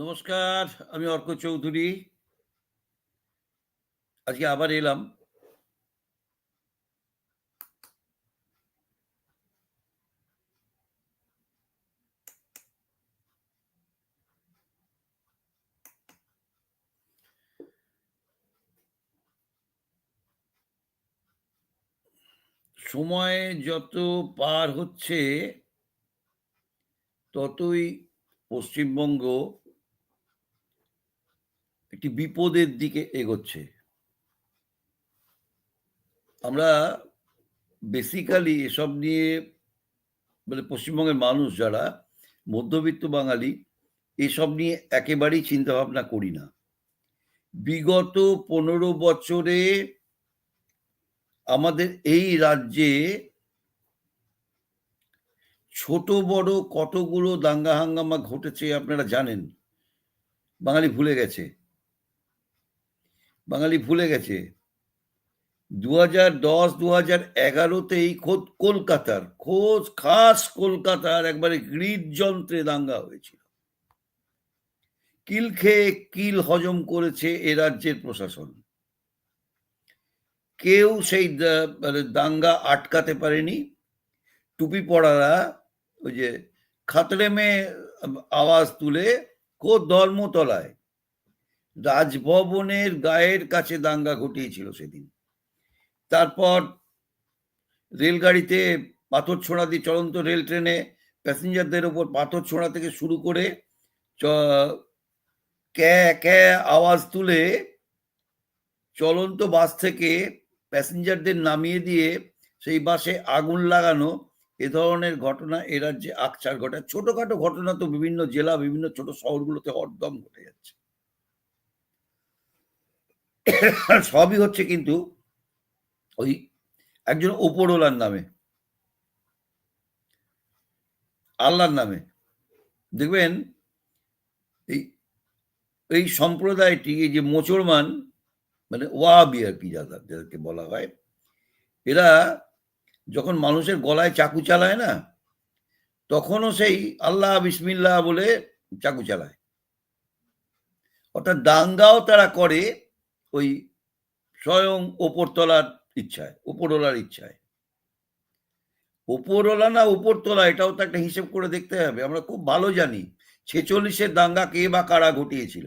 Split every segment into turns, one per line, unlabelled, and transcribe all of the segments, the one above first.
নমস্কার, আমি অর্ক চৌধুরী। আজকে আবার এলাম। সময় যত পার হচ্ছে ততই পশ্চিমবঙ্গ একটি বিপদের দিকে এগোচ্ছে। আমরা বেসিক্যালি এসব নিয়ে মানে পশ্চিমবঙ্গের মানুষ যারা, মধ্যবিত্ত বাঙালি, এসব নিয়ে একেবারেই চিন্তাভাবনা করি না। বিগত ১৫ বছরে আমাদের এই রাজ্যে ছোট, বড় কতগুলো দাঙ্গা হাঙ্গামা ঘটেছে আপনারা জানেন। বাঙালি ভুলে গেছে। বাঙালি ভুলে গেছে। ২০১০-২০১১ তেই খোদ কলকাতার, খোদ খাস কলকাতার একবারে হৃদযন্ত্রে দাঙ্গা হয়েছিল। কিল খেয়ে কিল হজম করেছে এ রাজ্যের প্রশাসন। কেউ সেই দা মানে দাঙ্গা আটকাতে পারেনি। টুপি পড়ারা ওই যে খাতরে মে আওয়াজ তুলে খোদ ধর্মতলায় রাজভবনের গায়ের কাছে দাঙ্গা ঘটিয়েছিল সেদিন। তারপর রেলগাড়িতে পাথর ছোঁড়া দিয়ে চলন্ত রেল ট্রেনে প্যাসেঞ্জারদের ওপর পাথর ছোঁড়া থেকে শুরু করে আওয়াজ তুলে চলন্ত বাস থেকে প্যাসেঞ্জারদের নামিয়ে দিয়ে সেই বাসে আগুন লাগানো এ ধরনের ঘটনা এ রাজ্যে আকছার ঘটায়। ছোটখাটো ঘটনা তো বিভিন্ন জেলা, বিভিন্ন ছোট শহরগুলোতে হরদম ঘটে যাচ্ছে। সবই হচ্ছে কিন্তু ওই একজন ওপরওয়ালার নামে। আল্লাহর নামে। দেখবেন, এই এই সম্প্রদায়টি, এই যে মোচড়মান মানে ওয়াবি আর কি যারা যাদেরকে বলা হয়। এরা যখন মানুষের গলায় চাকু চালায় না? তখনও সেই আল্লাহ বিসমিল্লাহ বলে চাকু চালায়। অর্থাৎ দাঙ্গাও তারা করে ওই স্বয়ং ওপরতলার ইচ্ছায়, ওপরওয়ালার ইচ্ছায়। ওপরওয়ালা না উপরতলা এটাও তো একটা হিসেব করে দেখতে হবে। আমরা খুব ভালো জানি ছেচল্লিশের দাঙ্গা কে বা কারা ঘটিয়েছিল।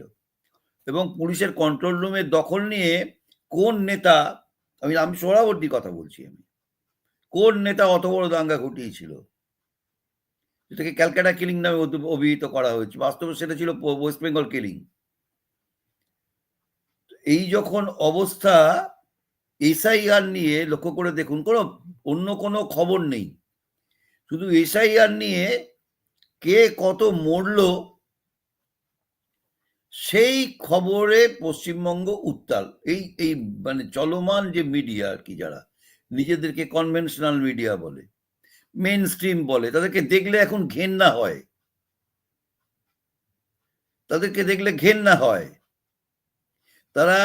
এবং পুলিশের কন্ট্রোল রুমের দখল নিয়ে কোন নেতা আমি আমি সোহরাওয়ার্দীর কথা বলছি আমি। কোন নেতা অত বড় দাঙ্গা ঘটিয়েছিল? এটাকে ক্যালকাটা কিলিং নামে অভিহিত করা হয়েছে। বাস্তবে সেটা ছিল ওয়েস্ট বেঙ্গল কিলিং। এই যখন অবস্থা এসআইআর নিয়ে লক্ষ্য করে দেখুন কোন অন্য কোনো খবর নেই। শুধু এসআইআর নিয়ে কে কত মরল সেই খবরে পশ্চিমবঙ্গ উত্তাল। এই এই মানে চলমান যে মিডিয়া আর কি যারা নিজেদেরকে কনভেনশনাল মিডিয়া বলে, মেন স্ট্রিম বলে তাদেরকে দেখলে এখন ঘেন্না হয়। তাদেরকে দেখলে ঘেন্না হয়। তারা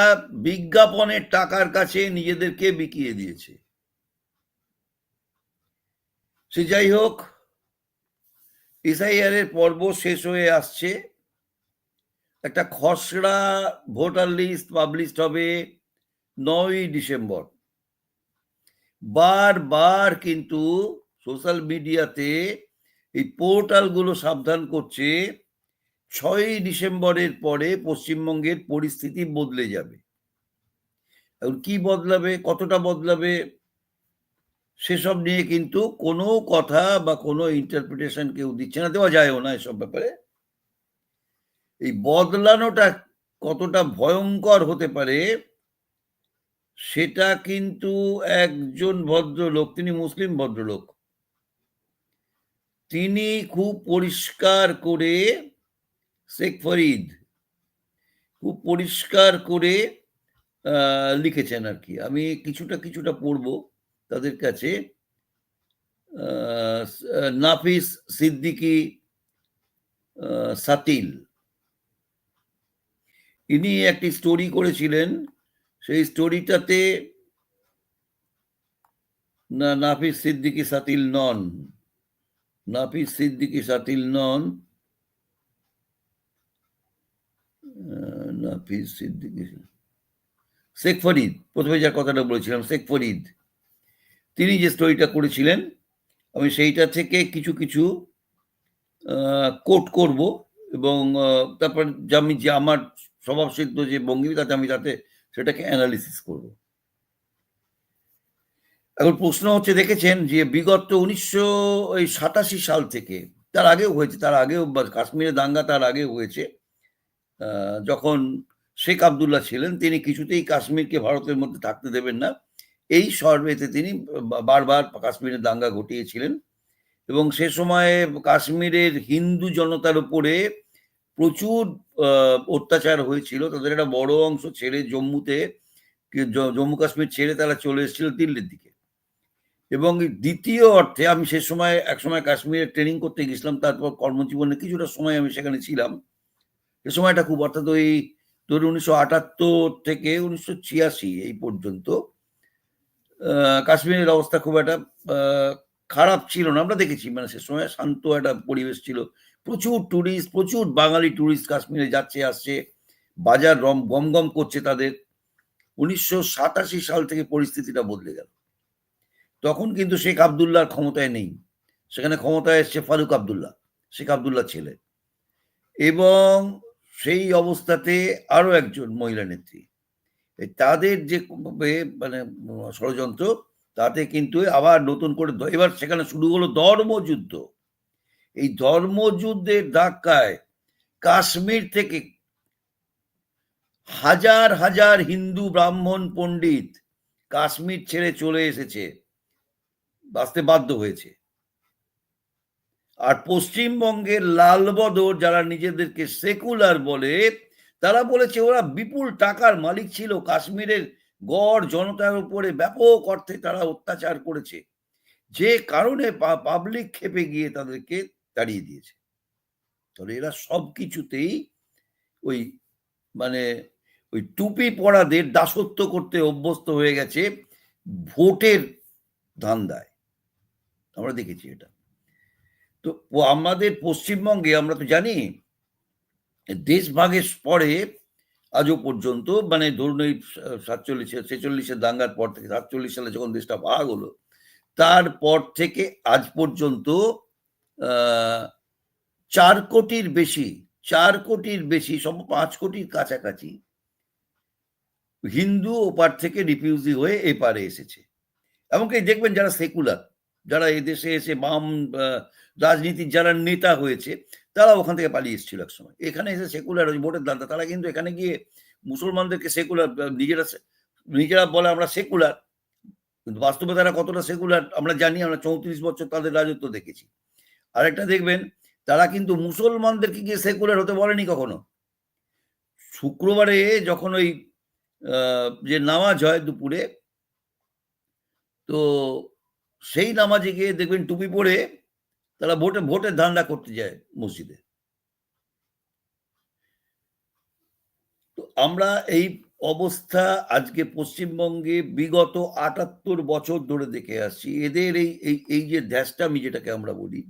বিজ্ঞাপনের টাকার কাছে নিজেদেরকে বিকিয়ে দিয়েছে। সে যাই হোক, এসআইআর এর পর্ব শেষ হয়ে আসছে। একটা খসড়া ভোটার লিস্ট পাবলিশড হবে ৯ই ডিসেম্বর। বারবার কিন্তু সোশ্যাল মিডিয়াতে এই পোর্টালগুলো সাবধান করছে ৬ই ডিসেম্বরের পরে পশ্চিমবঙ্গের পরিস্থিতি বদলে যাবে। এখন কি বদলাবে, কতটা বদলাবে সেসব নিয়ে কিন্তু কোনো কথা বা কোনো ইন্টারপ্রিটেশন কেউ দিচ্ছে না, দেওয়া যায়ও না এসব ব্যাপারে। এই বদলানোটা কতটা ভয়ঙ্কর হতে পারে সেটা কিন্তু একজন ভদ্রলোক, তিনি মুসলিম ভদ্রলোক। তিনি খুব পরিষ্কার করে শেখ ফরিদ খুব পরিষ্কার করে লিখেছেন আরকি। আমি কিছুটা, কিছুটা পড়ব তাদের কাছে। নাফিস সিদ্দিকী সাতিল। ইনি একটি স্টোরি করেছিলেন। সেই স্টোরিটাতে না নাফিস সিদ্দিকি সাতিল নন। নাফিস সিদ্দিকী সাতিল নন। আহ, না ফিজ সিদ্দিকী শেখ ফরিদ প্রথমে যার কথাটা বলেছিলাম শেখ ফরিদ তিনি যে স্টোরিটা করেছিলেন আমি সেইটা থেকে কিছু কিছু কোট করব এবং তারপর যে আমি যে আমার স্বভাবসিদ্ধ যে ভঙ্গিমি তাতে আমি তাতে সেটাকে অ্যানালিসিস করব। এখন প্রশ্ন হচ্ছে দেখেছেন যে বিগত উনিশশো সাতাশি সাল থেকে তার আগেও হয়েছে তার আগেও কাশ্মীরে দাঙ্গা তার আগেও হয়েছে যখন শেখ আবদুল্লাহ ছিলেন, তিনি কিছুতেই কাশ্মীরকে ভারতের মধ্যে থাকতে দেবেন না। এই সর্বেতে তিনি বারবার কাশ্মীরে দাঙ্গা ঘটিয়েছিলেন এবং সে সময়ে কাশ্মীরের হিন্দু জনতার উপরে প্রচুর অত্যাচার হয়েছিল। তাদের একটা বড় অংশ ছেড়ে জম্মুতে জম্মু কাশ্মীর ছেড়ে তারা চলে এসেছিল দিল্লির দিকে। এবং দ্বিতীয় অর্থে আমি সে সময়, এক সময় কাশ্মীরে ট্রেনিং করতে গেছিলাম, তারপর কর্মজীবনে কিছুটা সময় আমি সেখানে ছিলাম। সে সময়টা খুব, অর্থাৎ ওই ধরুন উনিশশো আটাত্তর থেকে উনিশশো ছিয়াশি এই পর্যন্ত কাশ্মীরের অবস্থা খুব একটা খারাপ ছিল না। আমরা দেখেছি মানে সে সময় শান্ত একটা পরিবেশ ছিল। প্রচুর টুরিস্ট প্রচুর বাঙালি টুরিস্ট কাশ্মীরে যাচ্ছে, আসছে, বাজার রম গম গম করছে তাদের। উনিশশো সাতাশি সাল থেকে পরিস্থিতিটা বদলে গেল। তখন কিন্তু শেখ আবদুল্লাহর ক্ষমতায় নেই। সেখানে ক্ষমতায় এসছে ফারুক আবদুল্লাহ, শেখ আবদুল্লাহ ছেলে। এবং সেই অবস্থাতে আরও একজন মহিলা নেত্রী। তাদের যে মানে ষড়যন্ত্র, তাতে কিন্তু আবার নতুন করে এবার সেখানে শুরু হলো ধর্মযুদ্ধ এই ধর্মযুদ্ধের ধাক্কায় কাশ্মীর থেকে হাজার হাজার হিন্দু, ব্রাহ্মণ, পণ্ডিত কাশ্মীর ছেড়ে চলে এসেছে, বাঁচতে বাধ্য হয়েছে। আর পশ্চিমবঙ্গের লালবদর যারা নিজেদেরকে সেকুলার বলে, তারা বলেছে ওরা বিপুল টাকার মালিক ছিল। কাশ্মীরের গড় জনতার উপরে ব্যাপক অর্থে তারা অত্যাচার করেছে। যে কারণে পাবলিক খেপে গিয়ে তাদেরকে তাড়িয়ে দিয়েছে। তাহলে এরা সব কিছুতেই ওই মানে ওই টুপি পরাদের দাসত্ব করতে অভ্যস্ত হয়ে গেছে ভোটের ধান্দায়। আমরা দেখেছি এটা। তো আমাদের পশ্চিমবঙ্গে, আমরা তো জানি দেশ ভাগের পরে আজও পর্যন্ত মানে ধরুন এই সাতচল্লিশে ছেচল্লিশের দাঙ্গার পর থেকে, সাতচল্লিশ সালে যখন দেশটা ভাগ হলো, তারপর থেকে আজ পর্যন্ত চার কোটির বেশি, চার কোটির বেশি সব পাঁচ কোটির কাছাকাছি হিন্দু ওপার থেকে রিফিউজি হয়ে এপারে এসেছে। এমনকি দেখবেন যারা সেকুলার যারা এদেশে এসে বাম রাজনীতির যারা নেতা হয়েছে, তারা ওখান থেকে পালিয়ে এসেছিল এক সময়। এখানে এসে সেকুলার ভোটের দান্দা তারা কিন্তু এখানে গিয়ে মুসলমানদেরকে সেকুলার নিজেরা নিজেরা বলে আমরা সেকুলার কিন্তু বাস্তবে তারা কতটা সেকুলার আমরা জানি, আমরা চৌত্রিশ বছর তাদের রাজত্ব দেখেছি। আরেকটা দেখবেন, তারা কিন্তু মুসলমানদেরকে গিয়ে সেকুলার হতে বলেনি কখনো। শুক্রবারে যখন ওই যে নামাজ হয় দুপুরে, তো সেই নামাজে গিয়ে দেখবেন টুপি পরে তারা ভোটে ভোটের ধান্দা করতে যায় মসজিদে। তো আমরা এই অবস্থা আজকে পশ্চিমবঙ্গে বিগত আটাত্তর বছর ধরে দেখে আসছি। এদের এই এই এই যে ধ্যাসটামি যেটাকে আমরা বলি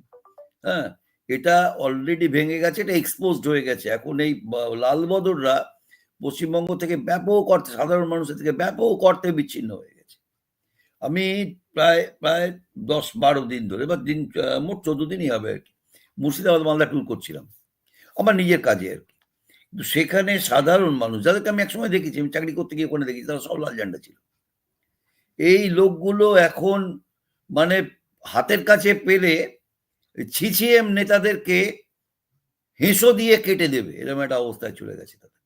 হ্যাঁ এটা অলরেডি ভেঙে গেছে, এটা এক্সপোজড হয়ে গেছে। এখন এই লালবদররা পশ্চিমবঙ্গ থেকে ব্যাপক অর্থে, সাধারণ মানুষের থেকে ব্যাপক অর্থে বিচ্ছিন্ন হয়ে গেছে। আমি প্রায় প্রায় দশ বারো দিন ধরে বা দিন মোট চোদ্দ দিনই হবে আর কি। মুর্শিদাবাদ মালদা ট্যুর করছিলাম। আমার নিজের কাজে আর কি। কিন্তু সেখানে সাধারণ মানুষ, যাদেরকে আমি একসময় দেখেছি, আমি চাকরি করতে গিয়ে ওখানে দেখেছি, তারা সব লাল ঝান্ডা ছিল। এই লোকগুলো এখন মানে হাতের কাছে পেলে ছিছিএম নেতাদেরকে হেঁসো দিয়ে কেটে দেবে, এরকম একটা অবস্থায় চলে গেছে তাদের।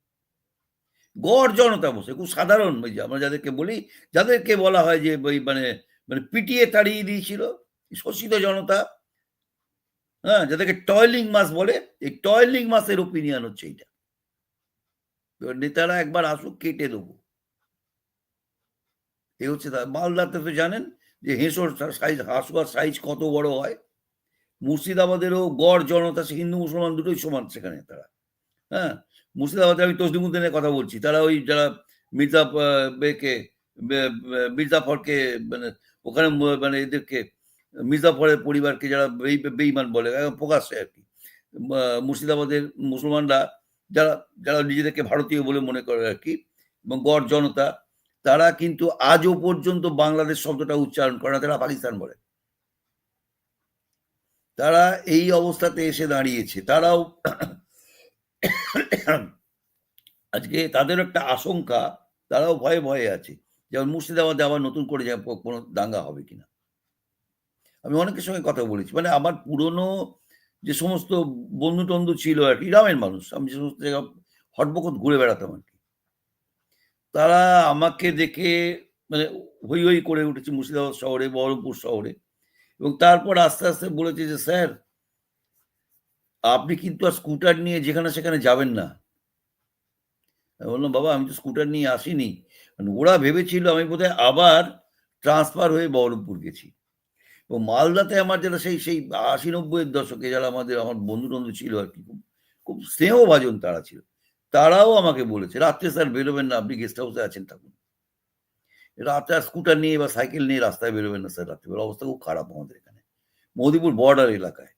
গড় জনতা বসে, খুব সাধারণ আমরা যাদেরকে বলি, যাদেরকে বলা হয় যে ওই মানে মানে পিটিয়ে তাড়িয়ে দিয়েছিল শোষিত জনতা। হ্যাঁ যাদেরকে টয়লিং মাস বলে, এই টয়লিং মাসের ওপিনিয়ন হচ্ছে এইটা। নেতারা একবার আসুক, কেটে দেবো। এই হচ্ছে মালদাতে তো জানেন যে হেঁসোর সাইজ, হাঁসুয়ার সাইজ কত বড় হয়। মুর্শিদাবাদেরও গড় জনতা হিন্দু মুসলমান দুটোই সমান সেখানে তারা। হ্যাঁ মুর্শিদাবাদে আমি তসলিমুদ্দিনের কথা বলছি। তারা ওই যারা মির্জা বেকে মির্জাফরকে মানে ওখানে মানে এদেরকে মির্জাফরের পরিবারকে যারা বেই- বেইমান বলে প্রকাশ্যে আর কি। মুর্শিদাবাদের মুসলমানরা যারা যারা নিজেদেরকে ভারতীয় বলে মনে করে আর কি, এবং গড় জনতা, তারা কিন্তু আজও পর্যন্ত বাংলাদেশ শব্দটা উচ্চারণ করে না, তারা পাকিস্তান বলে। তারা এই অবস্থাতে এসে দাঁড়িয়েছে। তারাও আজকে তাদের একটা আশঙ্কা, তারাও ভয়ে ভয়ে আছে। যেমন মুর্শিদাবাদে আবার নতুন করে কোনো দাঙ্গা হবে কিনা। আমি অনেকের সঙ্গে কথা বলেছি। মানে আমার পুরনো যে সমস্ত বন্ধু টন্ধু ছিল আর কি, গ্রামের মানুষ, আমি যে সমস্ত জায়গা হটবকত ঘুরে বেড়াতাম আর কি। তারা আমাকে দেখে মানে হই হই করে উঠেছে মুর্শিদাবাদ শহরে, বহরমপুর শহরে এবং তারপর আস্তে আস্তে বলেছে যে, স্যার, আপনি কিন্তু আর স্কুটার নিয়ে যেখানে সেখানে যাবেন না। বললাম, বাবা, আমি তো স্কুটার নিয়ে আসিনি। ওরা ভেবেছিল আমি বোধহয় আবার ট্রান্সফার হয়ে বহরমপুর গেছি। এবং মালদাতে আমার যারা সেই সেই আশি নব্বইয়ের দশকে যারা আমাদের, আমার বন্ধু টন্ধু ছিল আর কি, খুব খুব স্নেহভাজন তারা ছিল, তারাও আমাকে বলেছে, রাত্রে স্যার বেরোবেন না, আপনি গেস্ট হাউসে আছেন, থাকুন। রাতে আর স্কুটার নিয়ে বা সাইকেল নিয়ে রাস্তায় বেরোবেন না স্যার রাত্রিবেলা, অবস্থা খুব খারাপ আমাদের এখানে মদিপুর বর্ডার এলাকায়।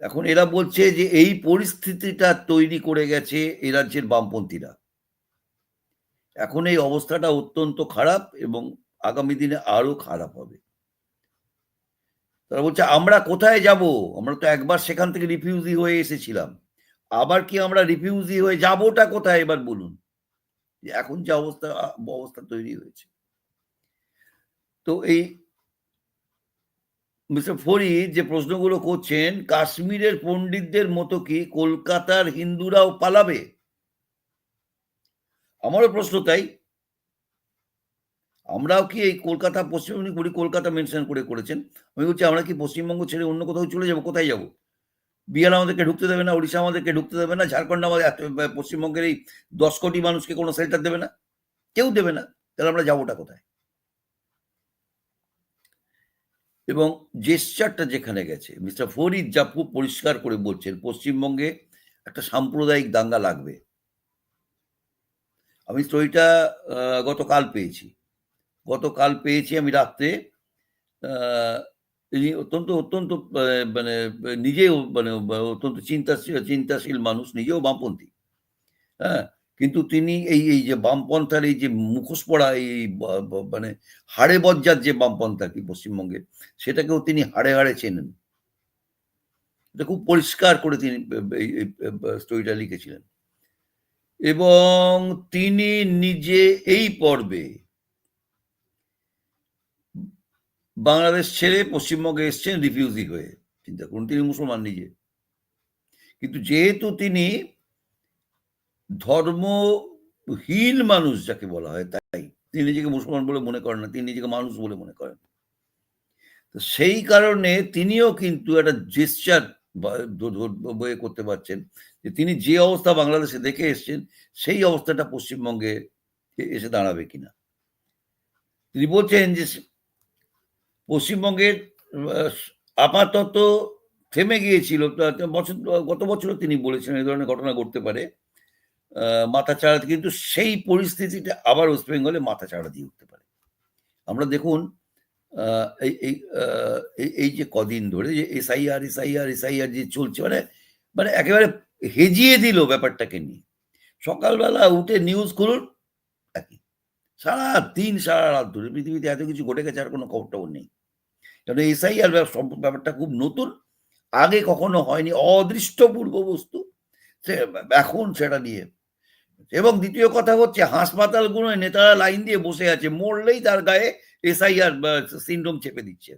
এখন এরা বলছে যে এই পরিস্থিতিটা তৈরি করে গেছে এ রাজ্যের বামপন্থীরা। এখন এই অবস্থাটা অত্যন্ত খারাপ এবং আগামী দিনে আরও খারাপ হবে। তারা বলছে, আমরা কোথায় যাব? আমরা তো একবার সেখান থেকে রিফিউজি হয়ে এসেছিলাম। আবার কি আমরা রিফিউজি হয়ে যাবোটা কোথায়? এবার বলুন। এখন যে অবস্থা অবস্থা তৈরি হয়েছে। তো এই মিস্টার ফরিদ যে প্রশ্নগুলো করছেন, কাশ্মীরের পণ্ডিতদের মতো কি কলকাতার হিন্দুরাও পালাবে? আমারও প্রশ্ন তাই। আমরাও কি এই কলকাতা পশ্চিমবঙ্গ করি কলকাতা মেনশন করে করেছেন? আমি বলছি, আমরা কি পশ্চিমবঙ্গ ছেড়ে অন্য কোথাও চলে যাব? কোথায় যাব? বিহার আমাদেরকে ঢুকতে দেবে না উড়িষ্যা আমাদেরকে ঢুকতে দেবে না, ঝাড়খণ্ড আমাদের পশ্চিমবঙ্গের এই দশ কোটি মানুষকে কোনো সেল্টার দেবে না। কেউ দেবে না। তাহলে আমরা যাবোটা কোথায়? এবং জেস্টারটা যেখানে গেছে মিস্টার ফরিদ খুব পরিষ্কার করে বলছেন, পশ্চিমবঙ্গে একটা সাম্প্রদায়িক দাঙ্গা লাগবে। আমি স্টোরিটা গতকাল পেয়েছি গতকাল পেয়েছি আমি রাত্রে তিনি অত্যন্ত অত্যন্ত মানে নিজেও মানে অত্যন্ত চিন্তাশীল চিন্তাশীল মানুষ নিজেও বামপন্থী হ্যাঁ কিন্তু তিনি এই এই যে বামপন্থার এই যে মুখোশ পড়া এই মানে হাড়ে বজ্জার যে বামপন্থা কি পশ্চিমবঙ্গে সেটাকেও তিনি হাড়ে হাড়ে চেনেন এটা খুব পরিষ্কার করে তিনি স্টোরিটা লিখেছিলেন এবং তিনি নিজে এই পর্বে বাংলাদেশ ছেড়ে পশ্চিমবঙ্গে এসছেন রিফিউজি হয়ে। চিন্তা করুন, তিনি মুসলমান নিজে। কিন্তু যেহেতু তিনি ধর্মহীন মানুষ যাকে বলা হয়, তাই তিনি নিজেকে মুসলমান বলে মনে করেন না, তিনি নিজেকে মানুষ বলে মনে করেন। তো সেই কারণে তিনিও কিন্তু একটা জেস্টার বয়ে করতে পারছেন। যে তিনি যে অবস্থা বাংলাদেশে দেখে এসছেন, সেই অবস্থাটা পশ্চিমবঙ্গে এসে দাঁড়াবে কিনা? তিনি বলছেন যে পশ্চিমবঙ্গের আপাতত থেমে গিয়েছিল। বছর, গত বছরও তিনি বলেছেন এই ধরনের ঘটনা ঘটতে পারে। মাথা চাড়াতে কিন্তু সেই পরিস্থিতিটা আবার ওয়েস্ট বেঙ্গলে মাথা চাড়া দিয়ে উঠতে পারে। আমরা দেখুন এই যে কদিন ধরে যে এসআইআর এসআইআর এসআইআর যে চলছে মানে মানে একেবারে হেজিয়ে দিল ব্যাপারটাকে নিয়ে। সকালবেলা উঠে নিউজ খুলুন সারা দিন সারা রাত ধরে পৃথিবীতে এত কিছু ঘটে গেছে, আর কোনো খবর টবর নেই কারণ এসআইআর ব্যাপারটা খুব নতুন। আগে কখনো হয়নি, অদৃষ্টপূর্ব বস্তু। সে, এখন সেটা নিয়ে। এবং দ্বিতীয় কথা হচ্ছে, হাসপাতালগুলোয় নেতারা লাইন দিয়ে বসে আছে, মরলেই তার গায়ে এসআইআর সিন্ড্রোম চেপে দিচ্ছে।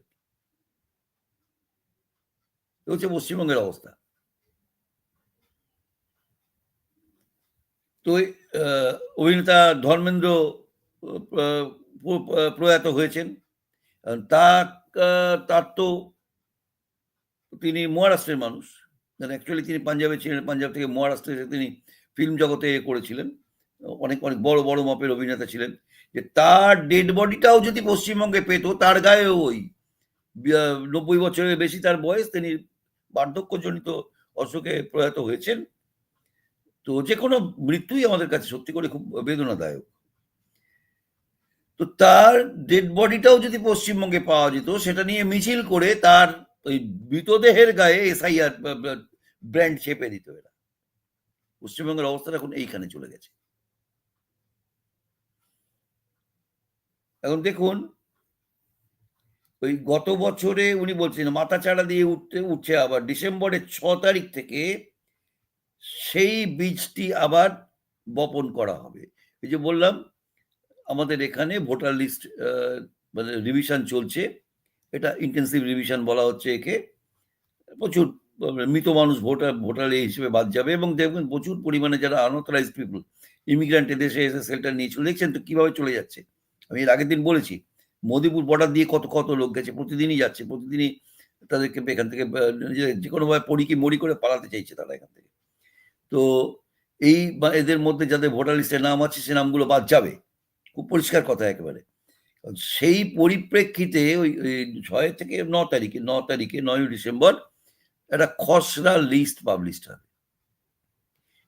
হচ্ছে পশ্চিমবঙ্গের অবস্থা। তো অভিনেতা ধর্মেন্দ্র প্রয়াত হয়েছেন। তার তো তিনি মহারাষ্ট্রের মানুষ। অ্যাকচুয়ালি তিনি পাঞ্জাবে ছিলেন, পাঞ্জাব থেকে মহারাষ্ট্রে তিনি ফিল্ম জগতে করেছিলেন। অনেক অনেক বড় বড় মাপের অভিনেতা ছিলেন। যে তার ডেড বডিটাও যদি পশ্চিমবঙ্গে পেত, তার গায়ে ওই নব্বই বছরের বেশি তার বয়স, তিনি বার্ধক্যজনিত অসুখে প্রয়াত হয়েছেন। তো যে কোনো মৃত্যুই আমাদের কাছে সত্যি করে খুব বেদনাদায়ক। তো তার ডেড বডিটাও যদি পশ্চিমবঙ্গে পাওয়া যেত, সেটা নিয়ে মিছিল করে তার ওই মৃতদেহের গায়ে এসআইআর ব্র্যান্ড চেপে দিত এরা। পশ্চিমবঙ্গের অবস্থাটা এখন এইখানে চলে গেছে। এখন দেখুন, ওই গত বছরে উনি বলছেন মাথা চাড়া দিয়ে উঠতে, উঠছে আবার। ডিসেম্বরের ছ তারিখ থেকে সেই বীজটি আবার বপন করা হবে। এই যে বললাম, আমাদের এখানে ভোটার লিস্ট মানে রিভিশন চলছে। এটা ইন্টেন্সিভ রিভিশন বলা হচ্ছে একে। প্রচুর মৃত মানুষ ভোটার ভোটার হিসেবে বাদ যাবে এবং দেখবেন প্রচুর পরিমাণে যারা আনঅথরাইজ পিপুল ইমিগ্রান্ট দেশে এসে সেল্টার নিয়ে চলে দেখছেন তো কীভাবে চলে যাচ্ছে? আমি এর আগের দিন বলেছি, মোদিপুর বর্ডার দিয়ে কত কত লোক গেছে, প্রতিদিনই যাচ্ছে, প্রতিদিনই তাদেরকে এখান থেকে যে কোনোভাবে পড়ি কি মরি করে পালাতে চাইছে তারা এখান থেকে। তো এই বা এদের মধ্যে যাদের ভোটার লিস্টে নাম আছে, সে নামগুলো বাদ যাবে। খুব পরিষ্কার কথা একেবারে। সেই পরিপ্রেক্ষিতে ওই ছয় থেকে ন তারিখে ন তারিখে নয় ডিসেম্বর একটা খসড়া লিস্ট পাবলিশ হবে।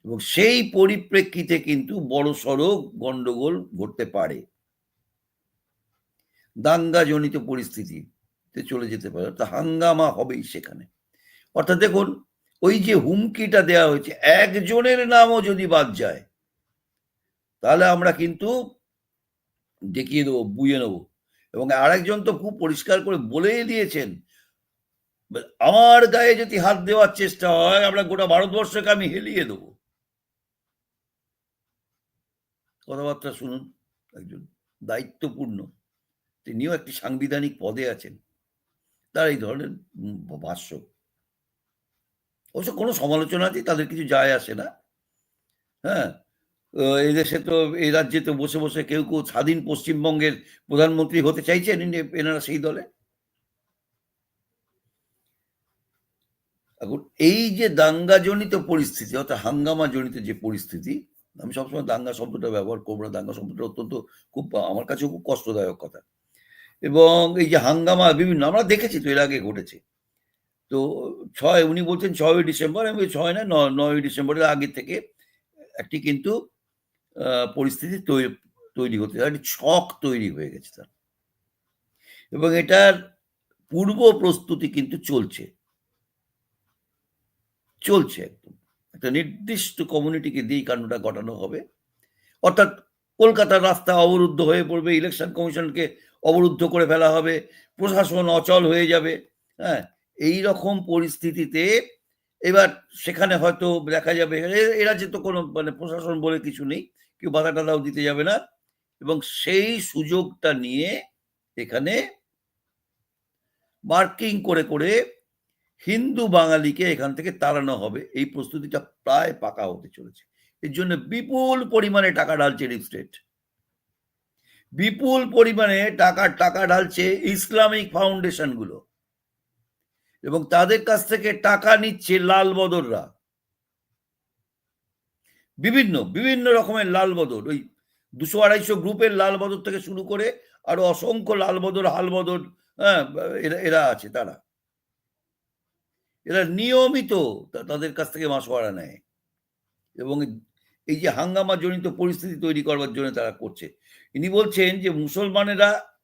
এবং সেই পরিপ্রেক্ষিতে কিন্তু বড় সড়ো গন্ডগোল ঘটতে পারে। দাঙ্গাজনিত পরিস্থিতিতে চলে যেতে পারে তা হাঙ্গামা হবেই সেখানে। অর্থাৎ দেখুন, ওই যে হুমকিটা দেওয়া হয়েছে, একজনের নামও যদি বাদ যায়, তাহলে আমরা কিন্তু দেখিয়ে দেবো বুঝে নেব। এবং আরেকজন তো খুব পরিষ্কার করে বলেই দিয়েছেন, আমার গায়ে যদি হাত দেওয়ার চেষ্টা হয়, আমরা গোটা ভারতবর্ষকে আমি হেলিয়ে দেবো। কথাবার্তা শুনুন, একজন দায়িত্বপূর্ণ তিনিও একটি সাংবিধানিক পদে আছেন। তার এই ধরনের ভাষ্য। অবশ্য কোনো সমালোচনাতেই তাদের কিছু যায় আসে না। হ্যাঁ? এই দেশে তো, এই রাজ্যে তো বসে বসে কেউ কেউ স্বাধীন পশ্চিমবঙ্গের প্রধানমন্ত্রী হতে চাইছেন এনারা সেই দলে। এখন এই যে দাঙ্গাজনিত পরিস্থিতি, অর্থাৎ হাঙ্গামা জনিত যে পরিস্থিতি, আমি সবসময় দাঙ্গা শব্দটা ব্যবহার করব না। দাঙ্গা শব্দটা অত্যন্ত খুব, আমার কাছে খুব কষ্টদায়ক কথা। এবং এই যে হাঙ্গামা, বিভিন্ন, আমরা দেখেছি তো এর আগে ঘটেছে। তো ছয়, উনি বলছেন ছয়ই ডিসেম্বর, আমি ছয় না নয় ডিসেম্বরের আগে থেকে একটি কিন্তু পরিস্থিতি তৈরি হতে একটি ছক তৈরি হয়ে গেছে তার। এবং এটার পূর্ব প্রস্তুতি কিন্তু চলছে। চলছে একদম। একটা নির্দিষ্ট কমিউনিটিকে দিয়ে কাণ্ডটা ঘটানো হবে। অর্থাৎ কলকাতার রাস্তা অবরুদ্ধ হয়ে পড়বে, ইলেকশন কমিশনকে অবরুদ্ধ করে ফেলা হবে, প্রশাসন অচল হয়ে যাবে হ্যাঁ? এই রকম পরিস্থিতিতে এবার সেখানে হয়তো দেখা যাবে এরা যে তো কোনো মানে প্রশাসন বলে কিছু নেই, কেউ বাধা টাধাও দিতে যাবে না এবং সেই সুযোগটা নিয়ে এখানে মার্কিং করে করে হিন্দু বাঙালিকে এখান থেকে তাড়ানো হবে। এই প্রস্তুতিটা প্রায় পাকা হতে চলেছে। এর জন্য বিপুল পরিমাণে টাকা ঢালছে রিপ স্টেট। বিপুল পরিমাণে টাকা টাকা ঢালছে ইসলামিক ফাউন্ডেশনগুলো। এবং তাদের কাছ থেকে টাকা নিচ্ছে লাল বদররা। বিভিন্ন বিভিন্ন রকমের লাল বদর। ওই দুশো আড়াইশো গ্রুপের লাল বদর থেকে শুরু করে আরও অসংখ্য লাল বদর, হাল বদর হ্যাঁ এরা এরা আছে, তারা। এরা নিয়মিত তাদের কাছ থেকে মাসোয়ারা নেয়। এবং এই যে হাঙ্গামা জনিত পরিস্থিতি তৈরি করবার জন্য তারা করছে। ইনি বলছেন যে মুসলমানেরা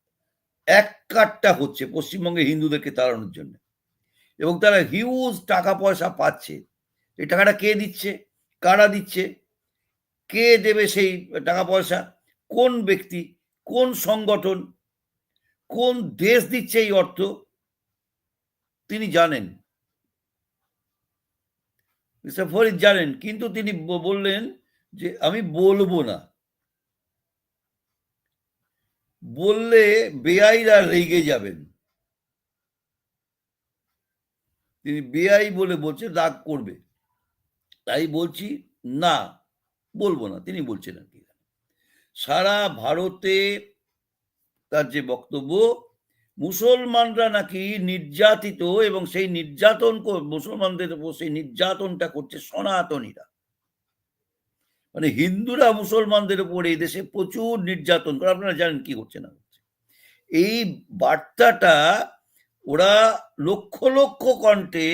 এক কাটটা হচ্ছে পশ্চিমবঙ্গে হিন্দুদেরকে তাড়ানোর জন্য। এবং তারা হিউজ টাকা পয়সা পাচ্ছে। এই টাকাটা কে দিচ্ছে? কারা দিচ্ছে? কে দেবে সেই টাকা পয়সা কোন ব্যক্তি? কোন সংগঠন? কোন দেশ দিচ্ছে এই অর্থ? তিনি জানেন। মিস্টার ফরিদ জানেন। কিন্তু তিনি বললেন যে আমি বলব না। বললে বেআইরা রেগে যাবেন। তিনি বেআই বলে বলছে, রাগ করবে। তাই বলছি, না, বলব না। তিনি বলছেন আর কি। সারা ভারতে তার যে বক্তব্য, মুসলমানরা নাকি নির্যাতিত এবং সেই নির্যাতন মুসলমানদের উপর সেই নির্যাতনটা করছে সনাতনীরা। মানে হিন্দুরা মুসলমানদের উপর এই দেশে প্রচুর নির্যাতন করে। আপনারা জানেন কি হচ্ছে না হচ্ছে এই বার্তাটা ওরা লক্ষ লক্ষ কণ্ঠে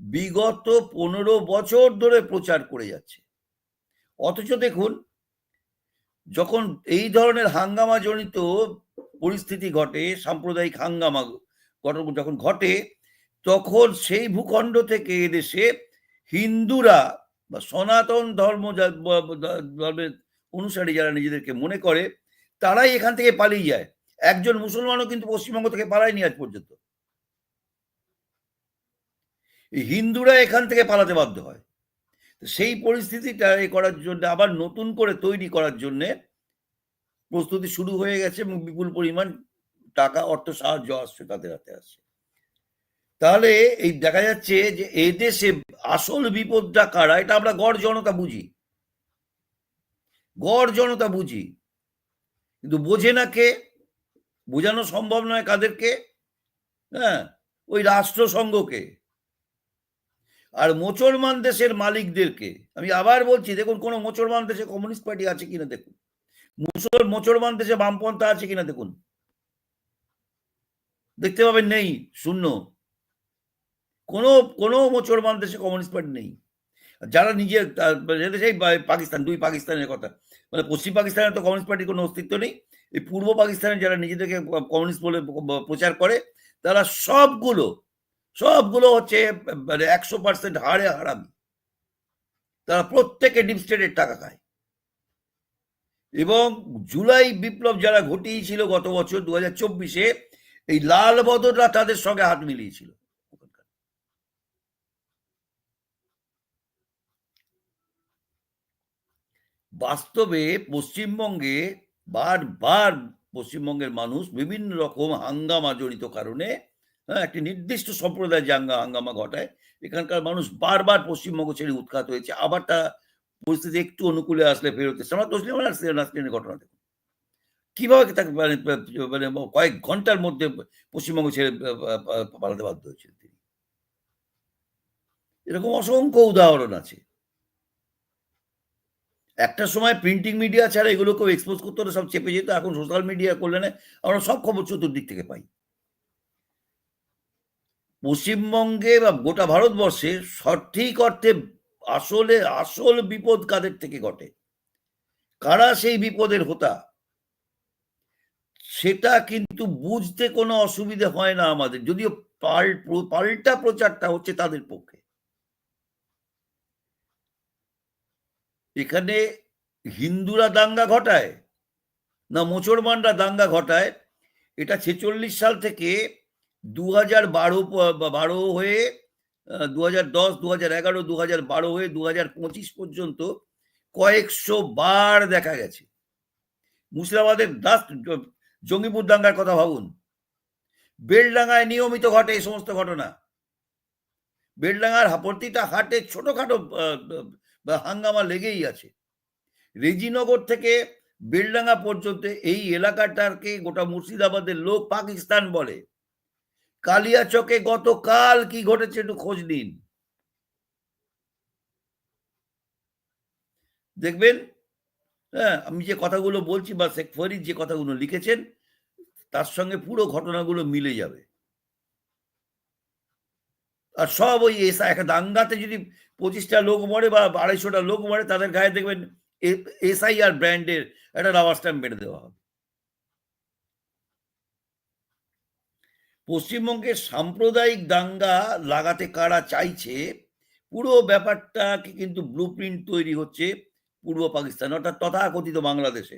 বিগত পনেরো বছর ধরে প্রচার করে যাচ্ছে। অথচ দেখুন, যখন এই ধরনের হাঙ্গামা জনিত পরিস্থিতি ঘটে, সাম্প্রদায়িক হাঙ্গামা ঘটনা যখন ঘটে, তখন সেই ভূখণ্ড থেকে এদেশে হিন্দুরা বা সনাতন ধর্ম ধর্মের অনুসারী যারা নিজেদেরকে মনে করে, তারাই এখান থেকে পালিয়ে যায়। একজন মুসলমানও কিন্তু পশ্চিমবঙ্গ থেকে পালায়নি আজ পর্যন্ত। হিন্দুরা এখান থেকে পালাতে বাধ্য হয়। সেই পরিস্থিতিটা এ করার জন্য, আবার নতুন করে তৈরি করার জন্য প্রস্তুতি শুরু হয়ে গেছে এবং বিপুল পরিমাণ টাকা, অর্থ সাহায্য আসছে, তাদের হাতে আসছে। তাহলে এই দেখা যাচ্ছে যে এই দেশে আসল বিপদটা কারা? এটা আমরা গড় জনতা বুঝি। গড় জনতা বুঝি। কিন্তু বোঝে না কে? বোঝানো সম্ভব নয় কাদেরকে। হ্যাঁ ওই রাষ্ট্রসংঘকে। আর মোচরমান দেশের মালিকদেরকে। আমি আবার বলছি, দেখুন, কোন মোচরমান দেশে কমিউনিস্ট পার্টি আছে কিনা দেখুন। মুসল মোচরমান দেশে বামপন্থা আছে কিনা দেখুন। দেখতে পাবেন নেই, শূন্য। কোনো কোনো মোচরমান দেশে কমিউনিস্ট পার্টি নেই। যারা নিজের সেই পাকিস্তান, দুই পাকিস্তানের কথা। মানে পশ্চিম পাকিস্তানের তো কমিউনিস্ট পার্টির কোনো অস্তিত্ব নেই। এই পূর্ব পাকিস্তানের যারা নিজেদেরকে কমিউনিস্ট বলে প্রচার করে, তারা সবগুলো সবগুলো হচ্ছে মানে একশো পার্সেন্ট হারে হারামি। তারা প্রত্যেকে ডিপ স্টেটের টাকা খায়। এবং জুলাই বিপ্লব যারা ঘটিয়েছিল গত বছর দু হাজার চব্বিশে, এই লাল বদররা তাদের সঙ্গে হাত মিলিয়েছিল। বাস্তবে পশ্চিমবঙ্গে বারবার পশ্চিমবঙ্গের মানুষ বিভিন্ন রকম হাঙ্গামা জড়িত কারণে হ্যাঁ একটি নির্দিষ্ট সম্প্রদায় যে হাঙ্গামা ঘটায়, এখানকার মানুষ বারবার পশ্চিমবঙ্গ ছেড়ে উৎখাত হয়েছে। আবার তা পরিস্থিতি একটু অনুকূলে আসলে ফেরত এসছে ঘটনা দেখুন। কীভাবে তাকে মানে মানে কয়েক ঘণ্টার মধ্যে পশ্চিমবঙ্গ ছেড়ে পালাতে বাধ্য হয়েছেন তিনি? এরকম অসংখ্য উদাহরণ আছে। একটা সময় প্রিন্টিং মিডিয়া ছাড়া এগুলোকেও এক্সপোজ করতে হলে সব চেপে যেত, এখন সোশ্যাল মিডিয়া করলে আমরা সব খবর চতুর্দিক থেকে পাই। পশ্চিমবঙ্গে বা গোটা ভারতবর্ষে সঠিক অর্থে আসলে, আসল বিপদ কাদের থেকে ঘটে? কারা সেই বিপদের হোতা? সেটা কিন্তু বুঝতে কোনো অসুবিধে হয় না আমাদের, যদিও পাল্টা প্রচারটা হচ্ছে তাদের পক্ষে। এখানে হিন্দুরা দাঙ্গা ঘটায় না মুসলমানরা দাঙ্গা ঘটায়? এটা ছেচল্লিশ সাল থেকে দু হাজার বারো বারো হয়ে দু হাজার দশ দু হাজার এগারো দু হাজার বারো হয়ে দু হাজার পঁচিশ পর্যন্ত কয়েকশো বার দেখা গেছে। মুর্শিদাবাদের দাস, জঙ্গিপুর দাঙ্গার কথা ভাবুন। বেলডাঙ্গায় নিয়মিত ঘটে এই সমস্ত ঘটনা। বেলডাঙ্গার প্রতিটা হাটে ছোটখাটো হাঙ্গামা লেগেই আছে। রেজিনগর থেকে বেলডাঙ্গা পর্যন্ত এই এলাকাটাকে গোটা মুর্শিদাবাদের লোক পাকিস্তান বলে। কালিয়াচকে গতকাল কি ঘটেছে একটু খোঁজ নিন। দেখবেন? হ্যাঁ আমি যে কথাগুলো বলছি বা শেখ ফরিদ যে কথাগুলো লিখেছেন, তার সঙ্গে পুরো ঘটনাগুলো মিলে যাবে। আর সব ওই এসা, একটা দাঙ্গাতে যদি পঁচিশটা লোক মরে বা আড়াইশোটা লোক মরে, তাদের গায়ে দেখবেন এসআই আর ব্র্যান্ডের একটা রাবার স্ট্যাম্প মেরে দেওয়া হবে। পশ্চিমবঙ্গের সাম্প্রদায়িক দাঙ্গা লাগাতে কারা চাইছে, পুরো ব্যাপারটাকে কিন্তু ব্লু তৈরি হচ্ছে পূর্ব পাকিস্তান, অর্থাৎ তথাকথিত বাংলাদেশে।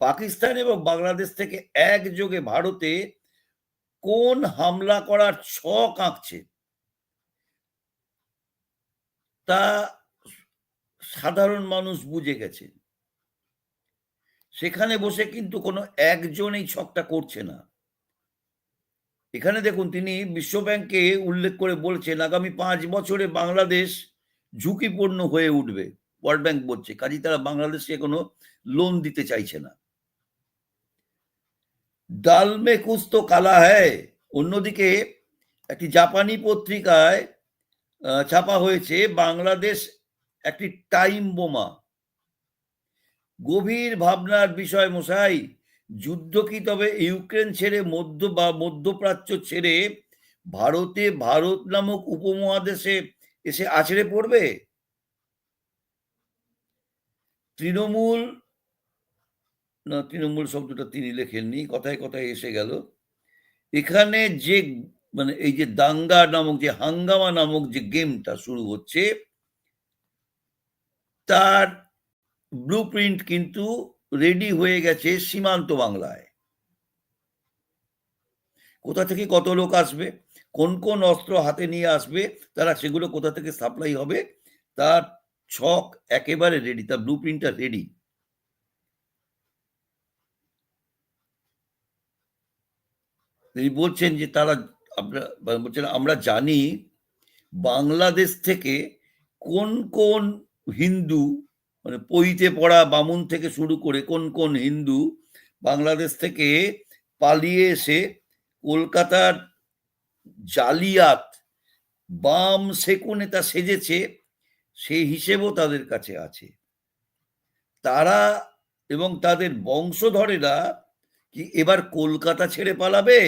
পাকিস্তান এবং বাংলাদেশ থেকে একযোগে ভারতে কোন হামলা করার ছক আঁকছে? তা সাধারণ মানুষ বুঝে গেছে। সেখানে বসে কিন্তু কোনো একজন এই ছকটা করছে না। এখানে দেখুন, তিনি বিশ্বব্যাংকে উল্লেখ করে বলছেন, আগামী পাঁচ বছরে বাংলাদেশ ঝুঁকিপূর্ণ হয়ে উঠবে। ওয়ার্ল্ড ব্যাংক বলছে কাজী তারা বাংলাদেশকে কোনো লোন দিতে চাইছে না। ডাল মে কুছ তো কালা হ্যায়। অন্যদিকে একটি জাপানি পত্রিকায় ছাপা হয়েছে বাংলাদেশ একটি টাইম বোমা। গভীর ভাবনার বিষয় মশাই, যুদ্ধ কি তবে ইউক্রেন ছেড়ে মধ্য বা মধ্যপ্রাচ্য ছেড়ে ভারতে ভারত নামক উপমহাদেশে এসে আছড়ে পড়বে? তৃণমূল, না, তৃণমূল শব্দটা তিনি লেখেননি, কথায় কথায় এসে গেল। এখানে যে মানে এই যে দাঙ্গা নামক যে হাঙ্গামা নামক যে গেমটা শুরু হচ্ছে, তার ব্লু প্রিন্ট কিন্তু রেডি হয়ে গেছে সীমান্ত বাংলায়। কোথা থেকে কত লোক আসবে, কোন কোন অস্ত্র হাতে নিয়ে আসবে, তারা সেগুলো কোথা থেকে সাপ্লাই হবে, তার ছক একেবারে রেডি তার ব্লু প্রিন্টটা রেডি তিনি বলছেন যে তারা আমরা বলছেন আমরা জানি বাংলাদেশ থেকে কোন কোন হিন্দু মানে পইতে পড়া বামুন থেকে শুরু করে কোন কোন হিন্দু বাংলাদেশ থেকে পালিয়ে এসে কলকাতার জালিয়াত বাম সেকু নেতা সেজেছে সেই হিসেবেও তাদের কাছে আছে। তারা এবং তাদের বংশধরেরা কি এবার কলকাতা ছেড়ে পালাবে?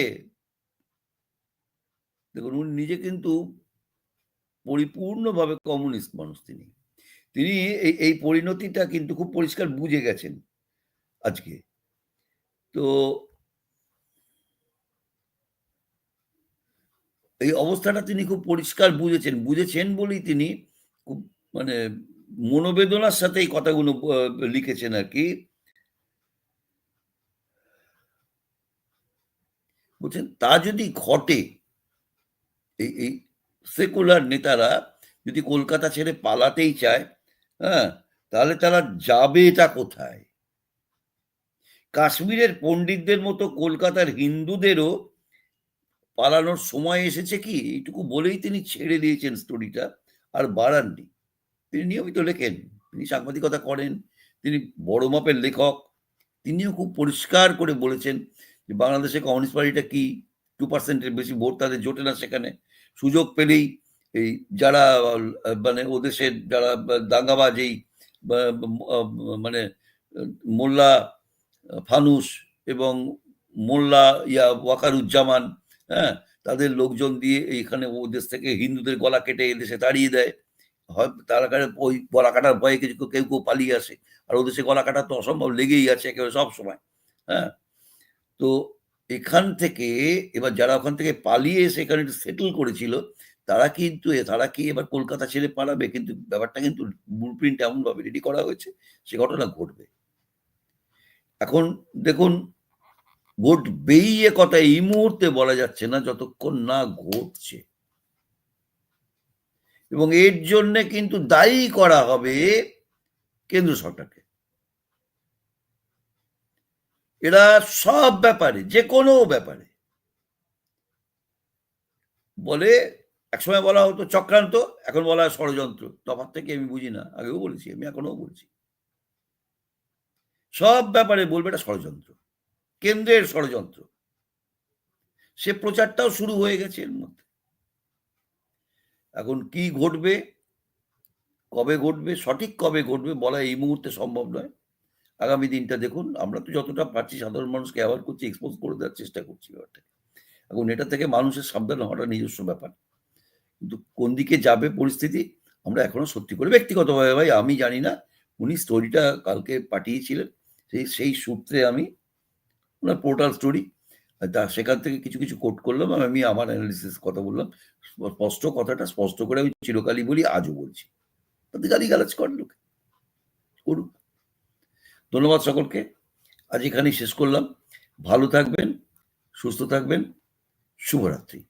দেখুন, উনি নিজে কিন্তু পরিপূর্ণভাবে কমিউনিস্ট মানুষ তিনি। তিনি এই এই পরিণতিটা কিন্তু খুব পরিষ্কার বুঝে গেছেন আজকে। তো এই অবস্থাটা তিনি খুব পরিষ্কার বুঝেছেন। বুঝেছেন বলেই তিনি খুব মানে মনোবেদনার সাথে এই কথাগুলো লিখেছেন আর কি। বলছেন, তা যদি ঘটে এই এই সেকুলার নেতারা যদি কলকাতা ছেড়ে পালাতেই চায় হ্যাঁ তাহলে তারা যাবেটা কোথায়? কাশ্মীরের পণ্ডিতদের মতো কলকাতার হিন্দুদেরও পালানোর সময় এসেছে কি? এইটুকু বলেই তিনি ছেড়ে দিয়েছেন স্টোরিটা আর বাড়াননি। তিনি নিয়মিত লেখেন, তিনি সাংবাদিকতা করেন, তিনি বড় মাপের লেখক, তিনিও খুব পরিষ্কার করে বলেছেন যে বাংলাদেশে কমিউনিস্ট পার্টিটা কি? টু পার্সেন্টের বেশি ভোট তাদের জোটে না সেখানে। সুযোগ পেলেই এই যারা মানে ও দেশের যারা দাঙ্গাবাজ এই মানে মোল্লা ফানুস এবং মোল্লা ইয়া ওয়াকারুজ্জামান হ্যাঁ তাদের লোকজন দিয়ে এইখানে ও দেশ থেকে হিন্দুদের গলা কেটে এদেশে তাড়িয়ে দেয়। হয়, তারা ওই গলা কাটার ভয়ে কিছু কেউ কেউ পালিয়ে আসে। আর ওদেশে গলা কাটা তো অসম্ভব লেগেই আছে একেবারে সব সময় হ্যাঁ। তো এখান থেকে, এবার যারা ওখান থেকে পালিয়ে এসে এখানে সেটেল করেছিল, তারা কিন্তু তারা কি এবার কলকাতা ছেড়ে পালাবে? কিন্তু ব্যাপারটা কিন্তু ব্লু প্রিন্ট এমনভাবে রেডি করা হয়েছে, সে ঘটনা ঘটবে। এখন দেখুন, ঘটবেই এ কথা এই মুহূর্তে বলা যাচ্ছে না যতক্ষণ না ঘটছে। এবং এর জন্য কিন্তু দায়ী করা হবে কেন্দ্র সরকারকে। এরা সব ব্যাপারে, যে কোনো ব্যাপারে। বলে একসময় বলা হতো চক্রান্ত, এখন বলা হয় ষড়যন্ত্র। তফাত থেকে আমি বুঝি না, আগেও বলেছি, আমি এখনও বলছি। সব ব্যাপারে বলবে এটা ষড়যন্ত্র, কেন্দ্রের ষড়যন্ত্র। সে প্রচারটাও শুরু হয়ে গেছে এর মধ্যে। এখন কি ঘটবে, কবে ঘটবে, সঠিক কবে ঘটবে বলা এই মুহূর্তে সম্ভব নয়। আগামী দিনটা দেখুন, আমরা তো যতটা পারছি সাধারণ মানুষকে অ্যাওয়ার করছি এক্সপোজ করে দেওয়ার চেষ্টা করছি ব্যাপারটা এখন এটা থেকে মানুষের সাবধান হওয়াটা নিজস্ব ব্যাপার। কিন্তু কোন দিকে যাবে পরিস্থিতি, আমরা এখনও সত্যি করে ব্যক্তিগতভাবে ভাই, আমি জানি না। উনি স্টোরিটা কালকে পাঠিয়েছিলেন। সেই সেই সূত্রে আমি ওনার পোর্টাল স্টোরি তা সেখান থেকে কিছু কিছু কোট করলাম, আমি আমার অ্যানালিসিস কথা বললাম। স্পষ্ট কথাটা, স্পষ্ট করে আমি চিরকালই বলি, আজও বলছি। তাদের গালি গালাজ করেন লোকে। করুক ধন্যবাদ সকলকে। আজ এখানেই শেষ করলাম। ভালো থাকবেন সুস্থ থাকবেন। শুভরাত্রি।